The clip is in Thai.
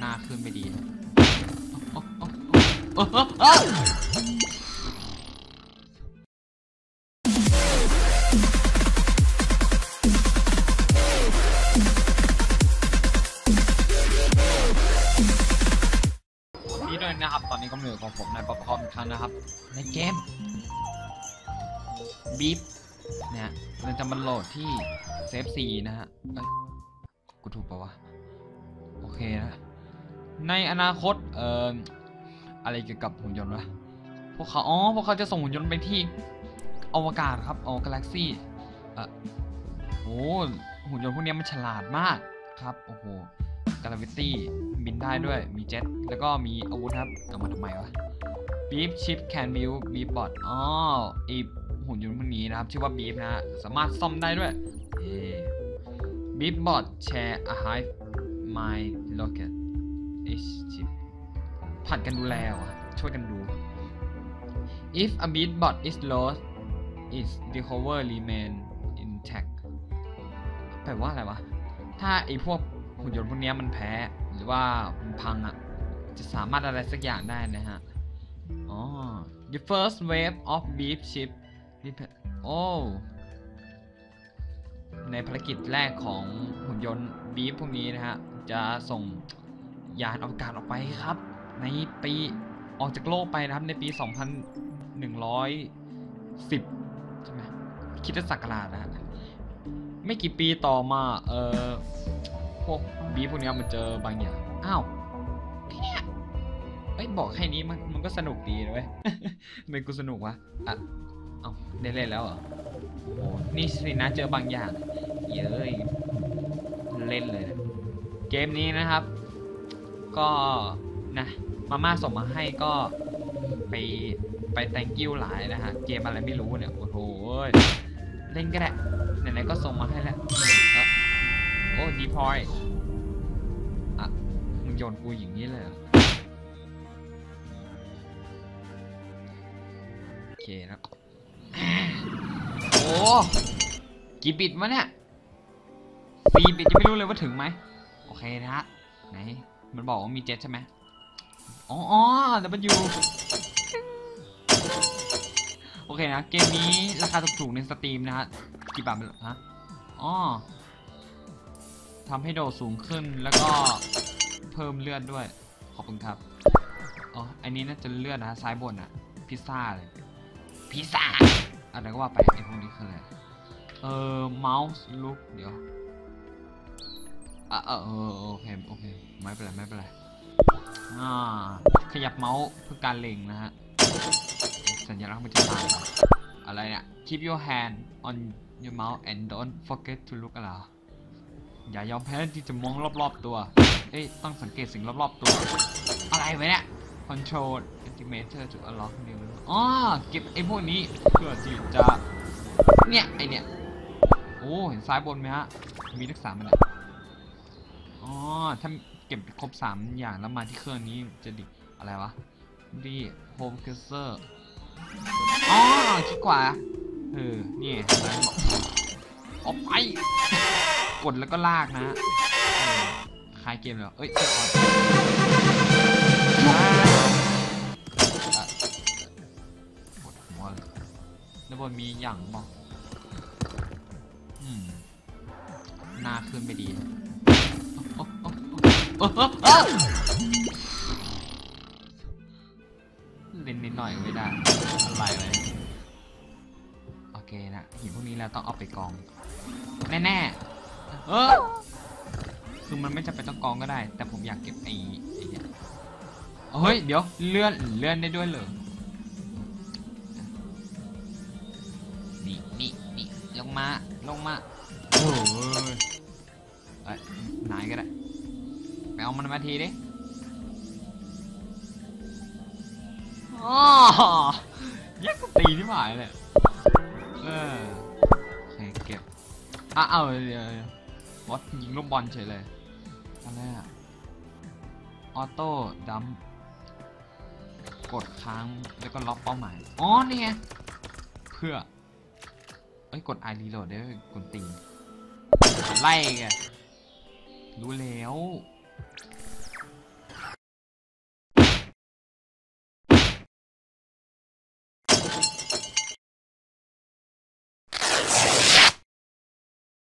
หน้าขึ้นไม่ดีนี่ด้วยนะครับ ตอนนี้ก็มือของผมในป๊อปคอร์นอีกครั้งนะครับ ในเกมบีฟเนี่ยมันจะมันโหลดที่เซฟซีนะฮะกูถูกปะวะ โอเคนะ ในอนาคตเอ่ออะไรเกี่ยวกับหุ่นยนต์วะพวกเขาอ๋อพวกเขาจะส่งหุ่นยนต์ไปที่อวกาศครับอวกาแล็กซี่เอ่อโอ้หุ่นยนต์พวกนี้มันฉลาดมากครับโอ้โหกราวิตี้บินได้ด้วยมีเจ็ตแล้วก็มีอาวุธครับเอามาทำไมวะ Beef Chip Can Build Beef Bot อ๋อไอหุ่นยนต์พวกนี้นะครับชื่อว่า Beef นะ สามารถซ่อมได้ด้วยเอ Beef Bot Share a Hive My Rocket H Chip ผัดกันดูแลว่ะช่วยกันดู If a beat bot is lost its recover remain intact แปลว่าอะไรวะ ถ้าไอพวกหุ่นยนต์พวกนี้มันแพ้ หรือว่ามันพังอะ่ะจะสามารถอะไรสักอย่างได้นะฮะ อ๋อ the first wave of beef ship โอ้ในภารกิจแรกของหุ่นยนต์บีฟพวกนี้นะฮะ จะส่ง ยานอวกาศออกไปครับ ในปีออกจากโลกไปนะครับในปี 2110 ใช่ไหมคิดว่าศักราชนะไม่กี่ปีต่อมาเออพวกบีพวกนี้มันเจอบางอย่างอ้าวเนี่ยเอ้ยบอกแค่นี้มันมันก็สนุกดีนะเว้ยทำไมกูสนุกวะอะเอาได้เล่นแล้วเหรอโอ้โหนี่สินะเจอบางอย่างเย้ยเล่นเลยนะเกมนี้นะครับ ก็นะมาม่าส่งมาให้ก็ไปไป thank you หลายนะฮะ เกมอะไรไม่รู้เนี่ย โอ้โห เล่นก็ได้ ไหนๆก็ส่งมาให้แล้ว โอ้ดีพอยอะ มึงโยนกูอย่างนี้เลยโอเคนะครับโอ้กี่บิตวะเนี่ยสี่บิตยังไม่รู้เลยว่าถึงไหม โอเคนะฮะ ไหน มันบอกว่ามีเจ็ดใช่ไหมอ๋ออ๋อ W โอเคนะ เกมนี้ราคาถูกๆในสตรีมนะฮะ กี่บาทฮะอ๋อทำให้โดดสูงขึ้นแล้วก็เพิ่มเลือดด้วย ขอบคุณครับ อ๋อ อันนี้น่าจะเลือดนะฮะซ้ายบนอะพิซซ่าเลยพิซซ่าอะไรก็ว่าไปไอ้พวกนี้คืออะไร เออเมาส์ลุกเดี๋ยว อะเออโอเคโอเคไม่เป็นไรไม่เป็นไรอ่าขยับเมาส์เพื่อการเล็งนะฮะสัญลักษณ์มันจะตายอะไรเนี่ย keep your hand on your mouse and don't forget to look อะไรวะอย่ายอมแพ้ที่จะมองรอบๆตัว เอ้ยต้องสังเกตสิ่งรอบๆตัว อะไรไว้เนี่ย control estimator to unlock new อ๋อเก็บไอ้พวกนี้เพื่อที่จะ เนี่ย ไอเนี่ย โอ้ เห็นซ้ายบนไหมฮะ มีทักษะมันอะ อ๋อ ถ้าเก็บครบสามอย่างแล้วมาที่เครื่องนี้จะดิอะไรวะดีโฮมเคเซอร์อ๋อคิดกว่า เออ นี่ออกไป กดแล้วก็ลากนะคลายเกมเลยเอ้ยเอ้ยอ่าอะปวดหัวเลยด้านบนมีอย่างบอกอืมหน้าขึ้นไม่ดี เล่นนิดหน่อยก็ไม่ได้อะไรเลยโอเคนะหินพวกนี้แล้วต้องเอาไปกอง แน่ๆเออคือมันไม่จำเป็นต้องกองก็ได้ แต่ผมอยากเก็บไอ้ไอ้เนี่ยเฮ้ยเดี๋ยวเลื่อนเลื่อนได้ด้วยเหรอนี่นี่นี่ลงมาลงมาโอ้ยเอ้ยนายก็ได้ เอามันมาทีดิอ๋อแยกกูตีที่หมายเลยเออโอเคเก็บอะเอาเดี๋ยวบอสยิงลูกบอลเฉยเลยอะไรอะออโต้ดัมกดค้างแล้วก็ล็อกเป้าหมาย อ๋อ นี่ไง เพื่อ เอ้ย กด I reload ได้ด้วยกดติงไล่ไงรู้แล้ว